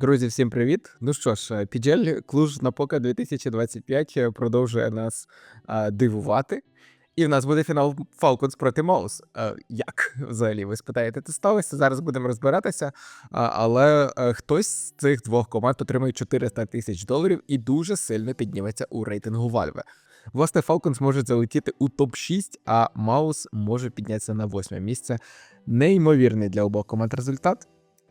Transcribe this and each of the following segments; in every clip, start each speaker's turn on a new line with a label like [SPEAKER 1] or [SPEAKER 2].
[SPEAKER 1] Друзі, всім привіт! Ну що ж, Піджель Клуж на Пока 2025 продовжує нас а, дивувати. І в нас буде фінал Falcons проти Маус. Як взагалі ви спитаєте, це сталося? Зараз будемо розбиратися. А, але а, хтось з цих двох команд отримає 400 тисяч доларів і дуже сильно підніметься у рейтингу Valve. Власне, Falcons може залетіти у топ-6, а Маус може піднятися на восьме місце. Неймовірний для обох команд результат.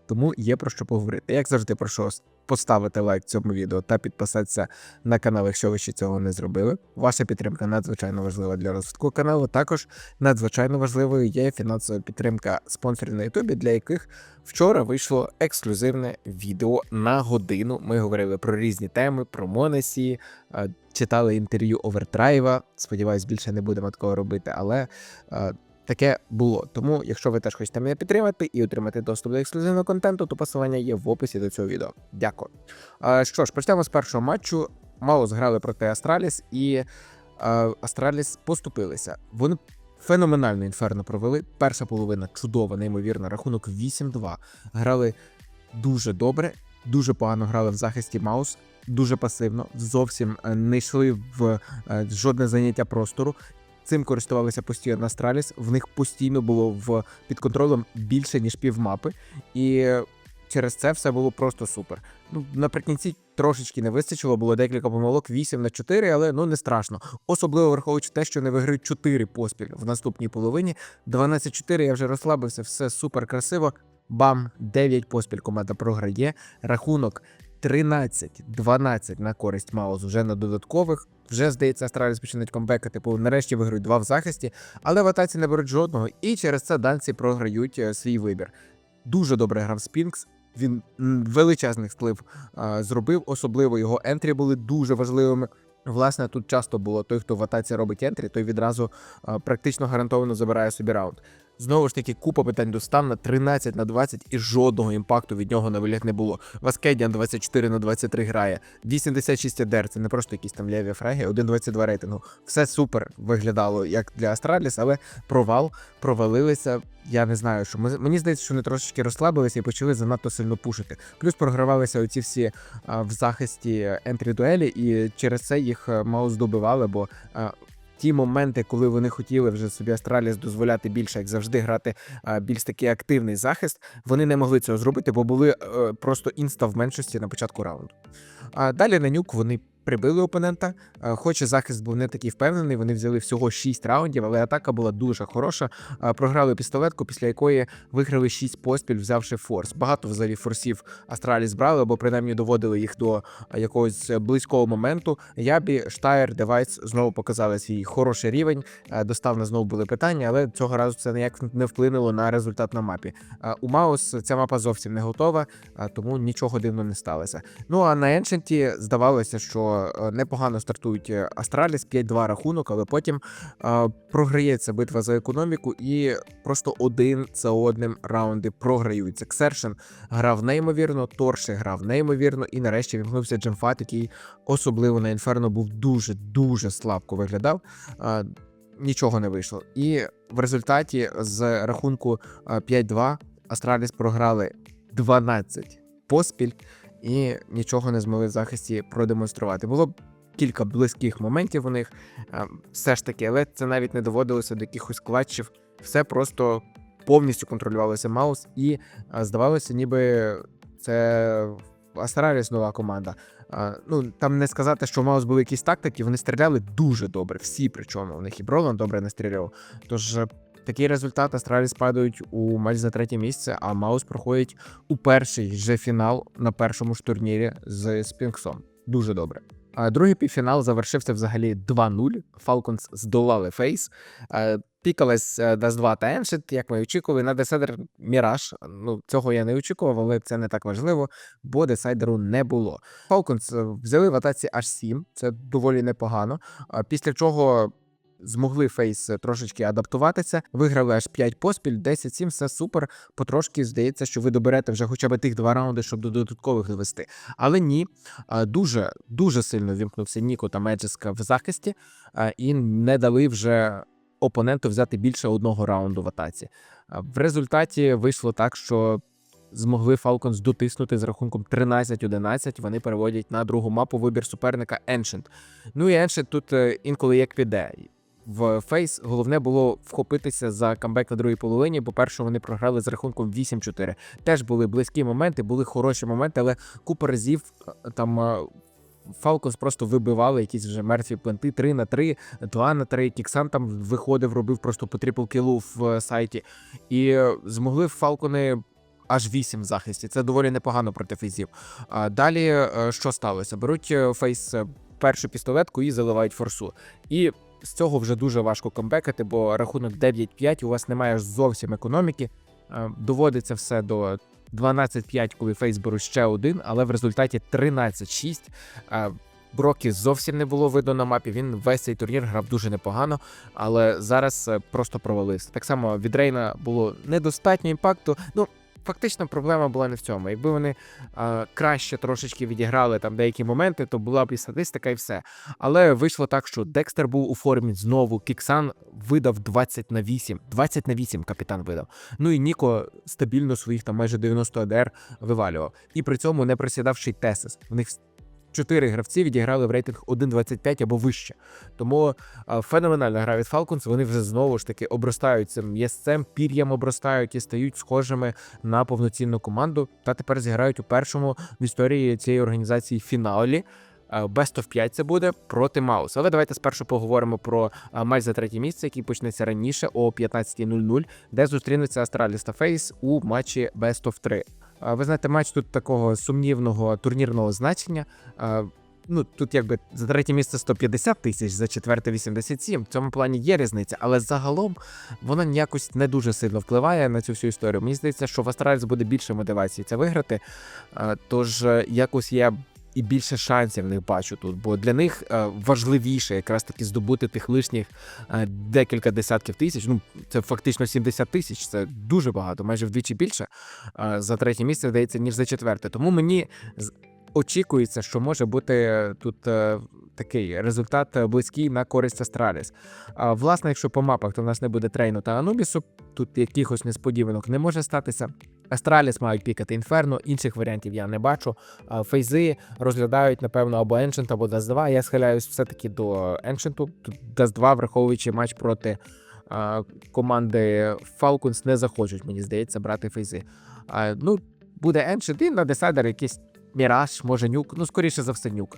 [SPEAKER 1] Тому є про що поговорити. Як завжди, прошу поставити лайк цьому відео та підписатися на канал, якщо ви ще цього не зробили. Ваша підтримка надзвичайно важлива для розвитку каналу. Також надзвичайно важливою є фінансова підтримка спонсорів на Ютубі, для яких вчора вийшло ексклюзивне відео на годину. Ми говорили про різні теми, про Монесі, е, читали інтерв'ю Овердрайва. Сподіваюсь, більше не будемо такого робити, але. Таке було. Тому, якщо ви теж хочете мене підтримати і отримати доступ до ексклюзивного контенту, то посилання є в описі до цього відео. Дякую. Що ж, почнемо з першого матчу. Маус грали проти Астраліс, і Астраліс поступилися. Вони феноменально інферно провели. Перша половина чудова, неймовірна. Рахунок 8-2. Грали дуже добре, дуже погано грали в захисті Маус. Дуже пасивно, зовсім е, не йшли в е, жодне заняття простору. Цим користувалися постійно Астраліс. В них постійно було в під контролем більше ніж півмапи, і через це все було просто супер. Ну наприкінці трошечки не вистачило, було декілька помилок 8 на 4, але ну не страшно. Особливо враховуючи те, що не виграють 4 поспіль в наступній половині. 12-4 я вже розслабився, все супер красиво. Бам, 9 поспіль команда програє. Рахунок 13-12 на користь Маус вже на додаткових. Вже здається, Астраліс починають комбекати, типу нарешті виграють два в захисті, але в атаці не беруть жодного, і через це данці програють е, свій вибір. Дуже добре грав Спінкс. Він величезний вплив зробив, особливо його ентрі були дуже важливими. Власне, тут часто було той, хто в атаці робить ентрі, той відразу а, практично гарантовано забирає собі раунд. Знову ж таки, купа питань до Стана 13 на 20 і жодного імпакту від нього на виліт не було. Васкедіан 24 на 23 грає, 86 ДР, це не просто якісь там ліві фраги, 1.22 рейтингу. Все супер виглядало як для Астраліс, але провал, провалилися. Я не знаю, що ми мені здається, що вони трошечки розслабилися і почали занадто сильно пушити. Плюс програвалися оці всі а, в захисті ентрі дуелі, і через це їх а, маус добивали, бо. А, Ті моменти, коли вони хотіли вже собі Астраліс дозволяти більше, як завжди, грати більш такий активний захист, вони не могли цього зробити, бо були е, просто інста в меншості на початку раунду. А далі на нюк вони прибили опонента. Е, Хоч захист був не такий впевнений, вони взяли всього 6 раундів, але атака була дуже хороша. Е, Програли пістолетку, після якої виграли 6 поспіль, взявши форс. Багато взагалі форсів Астраліс брали, або принаймні доводили їх до е, якогось близького моменту. Ябі, Штайр, Девайс знову показали свій хороший рівень. Доставно знову були питання, але цього разу це ніяк не вплинуло на результат на мапі. У Маус ця мапа зовсім не готова, тому нічого дивного не сталося. Ну а на Еншенті здавалося, що е, непогано стартують е, Астраліс, 5-2 рахунок, але потім е, програється битва за економіку, і просто один за одним раунди програються. Ксершен грав неймовірно, Торше грав неймовірно, і нарешті вімкнувся Джемфат, який особливо на Інферно був дуже дуже слабко виглядав. Е, Нічого не вийшло. І в результаті з рахунку е, 5-2 Астраліс програли 12 поспіль і нічого не змогли в захисті продемонструвати. Було кілька близьких моментів у них, все ж таки, але це навіть не доводилося до якихось клатчів. Все просто повністю контролювалося Маус, і здавалося, ніби це Астраліс нова команда. Ну там не сказати, що у Маус були якісь тактики, вони стріляли дуже добре. Всі причому у них і Бролан добре не стріляв. Тож такий результат Астраліс падають у матч за третє місце, а Маус проходить у перший же фінал на першому ж турнірі з Спінксом. Дуже добре. Другий півфінал завершився взагалі 2-0. Falcons здолали Фейс. Е, Пікалась Дас 2 та Еншит, як ми очікували. На Десайдер Міраж. Ну, цього я не очікував, але це не так важливо, бо десайдеру не було. Falcons е, взяли в атаці аж 7, це доволі непогано. Після чого змогли Фейс трошечки адаптуватися, виграли аж 5 поспіль, 10-7, все супер. Потрошки здається, що ви доберете вже хоча б тих два раунди, щоб до додаткових довести. Але ні, дуже дуже сильно вімкнувся Ніко та Меджеска в захисті і не дали вже опоненту взяти більше одного раунду в атаці. В результаті вийшло так, що змогли Falcons дотиснути з рахунком 13-11. Вони переводять на другу мапу вибір суперника Ancient. Ну і Ancient тут е, інколи як піде. В Фейс головне було вхопитися за камбек на другій половині. По-перше, вони програли з рахунком 8-4. Теж були близькі моменти, були хороші моменти, але купа разів е, там. е, Falcons просто вибивали якісь вже мертві пленти 3 на 3, 2 на 3. Кіксан там виходив, робив просто по трипл кілу в е, сайті. І е, змогли Фалкони аж 8 в захисті. Це доволі непогано проти фейзів. А далі е, що сталося? Беруть е, фейс е, першу пістолетку і заливають форсу. І з цього вже дуже важко камбекати, бо рахунок 9-5, у вас немає зовсім економіки. Е, Доводиться все до 12-5, коли фейс беруть ще один, але в результаті 13-6. Е, Брокі зовсім не було видно на мапі. Він весь цей турнір грав дуже непогано, але зараз е, просто провалився. Так само від Рейна було недостатньо імпакту. Ну, фактично, проблема була не в цьому. Якби вони е, краще трошечки відіграли там деякі моменти, то була б і статистика, і все. Але вийшло так, що Декстер був у формі знову. Кіксан видав 20 на 8. 20 на 8 капітан видав. Ну і Ніко стабільно своїх там майже 90 АДР вивалював. І при цьому не присідавши Тесис. В них чотири гравці відіграли в рейтинг 1.25 або вище. Тому а, феноменальна гра від Falcons. Вони вже знову ж таки обростають цим м'ясцем, пір'ям обростають і стають схожими на повноцінну команду. Та тепер зіграють у першому в історії цієї організації фіналі. Best of 5 це буде проти Маус. Але давайте спершу поговоримо про матч за третє місце, який почнеться раніше о 15.00, де зустрінуться Астраліс та Фейс у матчі Best of 3. Ви знаєте, матч тут такого сумнівного турнірного значення. Ну, тут якби за третє місце 150 тисяч, за четверте 87. В цьому плані є різниця, але загалом вона якось не дуже сильно впливає на цю всю історію. Мені здається, що в Астраліс буде більше мотивації це виграти. Тож е, якось я і більше шансів в них бачу тут, бо для них е, важливіше якраз таки здобути тих лишніх е, декілька десятків тисяч. Ну це фактично 70 тисяч. Це дуже багато, майже вдвічі більше е, за третє місце здається, ніж за четверте. Тому мені очікується, що може бути тут. Такий результат близький на користь Астраліс. А власне, якщо по мапах, то в нас не буде трейну та Анубісу, тут якихось несподіванок не може статися. Астраліс мають пікати інферно, інших варіантів я не бачу. Фейзи розглядають, напевно, або Ancient, або Dust 2. Я схиляюсь все-таки до. Тут Dust 2, враховуючи матч проти команди Falcons, не захочуть, мені здається, брати Фейзи. Ну, буде Ancient і на десайдер якийсь Міраж, може нюк, ну скоріше за все, нюк.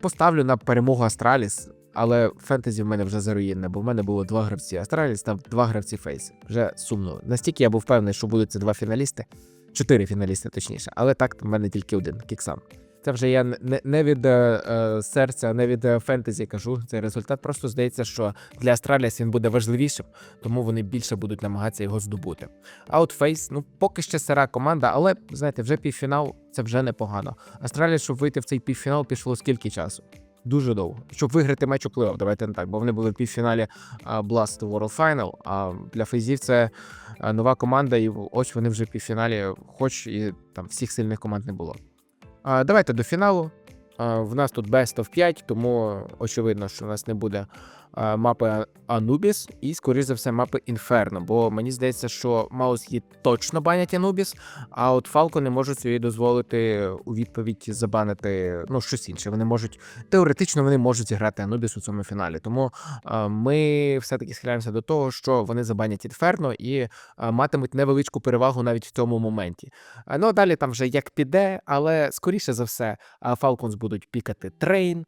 [SPEAKER 1] Поставлю на перемогу Астраліс, але фентезі в мене вже заруїнне, бо в мене було два гравці Астраліс та два гравці Фейс. Вже сумно. Настільки я був впевнений, що будуть це два фіналісти, чотири фіналісти, точніше, але так в мене тільки один Кіксан. Це вже я не, не від е, е, серця, не від е, фентезі кажу. Цей результат просто здається, що для Астраліс він буде важливішим, тому вони більше будуть намагатися його здобути. А от Фейс, ну поки ще сира команда, але знаєте, вже півфінал це вже непогано. Астралія, щоб вийти в цей півфінал, пішло скільки часу? Дуже довго. Щоб виграти матч у плей-офф, давайте не так, бо вони були в півфіналі Blast World Final, А для Фейзів це нова команда, і ось вони вже в півфіналі, хоч і там всіх сильних команд не було. Давайте до фіналу. В нас тут Best of 5, тому очевидно, що в нас не буде мапи Anubis і, скоріш за все, мапи Inferno. Бо мені здається, що Маус її точно банять Anubis, а от Falco не можуть собі дозволити у відповідь забанити ну, щось інше. Вони можуть теоретично вони можуть зіграти Anubis у цьому фіналі. Тому а, ми все-таки схиляємося до того, що вони забанять Inferno і а, матимуть невеличку перевагу навіть в цьому моменті. Ну а далі там вже як піде, але скоріше за все, Falcons будуть пікати трейн,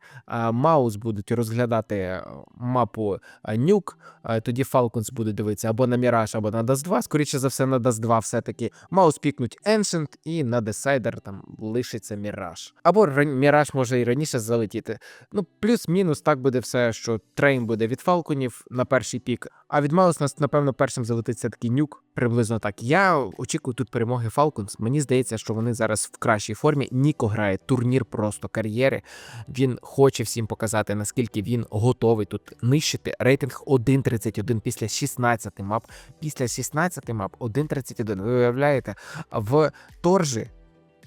[SPEAKER 1] Маус будуть розглядати е, мапу Нюк. Тоді Falcons буде дивитися або на Міраж, або на Dust 2. Скоріше за все, на Dust 2 все-таки Маус пікнуть Ancient і на Decider там лишиться Міраж. Або Міраж може і раніше залетіти. Ну, плюс-мінус так буде все, що трейн буде від Фалконів на перший пік, а від Маус нас, напевно, першим залетиться все-таки нюк. Приблизно так. Я очікую тут перемоги Falcons. Мені здається, що вони зараз в кращій формі. Ніко грає турнір просто кар'єри. Він хоче всім показати, наскільки він готовий тут нищити. Рейтинг 1.31 після 16 мап. Після 16 мап 1.31. Ви уявляєте, в торжі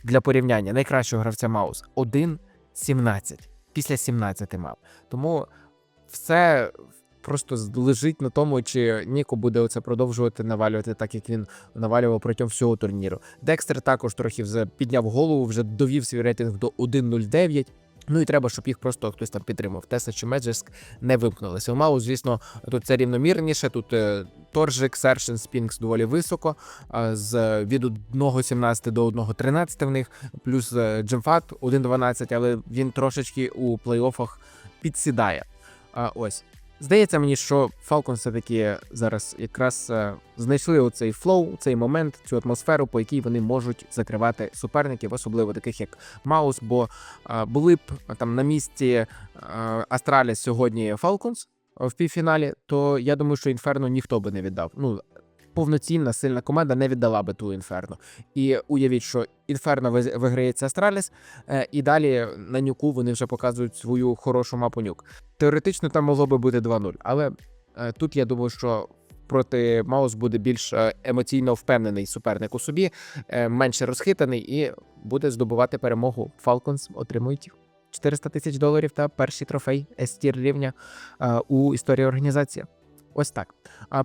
[SPEAKER 1] для порівняння найкращого гравця Маус 1.17 після 17 мап. Тому все просто лежить на тому, чи Ніко буде оце продовжувати навалювати, так як він навалював протягом всього турніру. Декстер також трохи підняв голову, вже довів свій рейтинг до 1.09. Ну і треба, щоб їх просто хтось там підтримав. Теса чи Меджеск не вимкнулися. У Мау, звісно, тут це рівномірніше. Тут е, Торжик, Сершин, Спінкс доволі високо. з від 1.17 до 1.13 в них, плюс е, Джемфат 1.12, але він трошечки у плей-оффах підсідає. Ось. Здається мені, що Falcon все-таки зараз якраз е, знайшли оцей флоу, цей момент, цю атмосферу, по якій вони можуть закривати суперників, особливо таких як Маус. Бо е, були б е, там на місці Астраліс сьогодні Falcons в півфіналі, то я думаю, що інферно ніхто би не віддав. Ну, повноцінна сильна команда не віддала би ту інферно. І уявіть, що інферно виграється Астраліс, е, і далі на нюку вони вже показують свою хорошу мапу нюк. Теоретично там могло би бути 2-0, але е, тут я думаю, що проти Маус буде більш е, емоційно впевнений суперник у собі, менше розхитаний і буде здобувати перемогу. Falcons отримують 400 тисяч доларів та перший трофей S-тір рівня у історії організації. Ось так.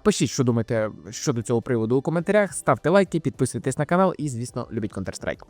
[SPEAKER 1] Пишіть, що думаєте щодо цього приводу у коментарях, ставте лайки, підписуйтесь на канал і, звісно, любіть Counter-Strike.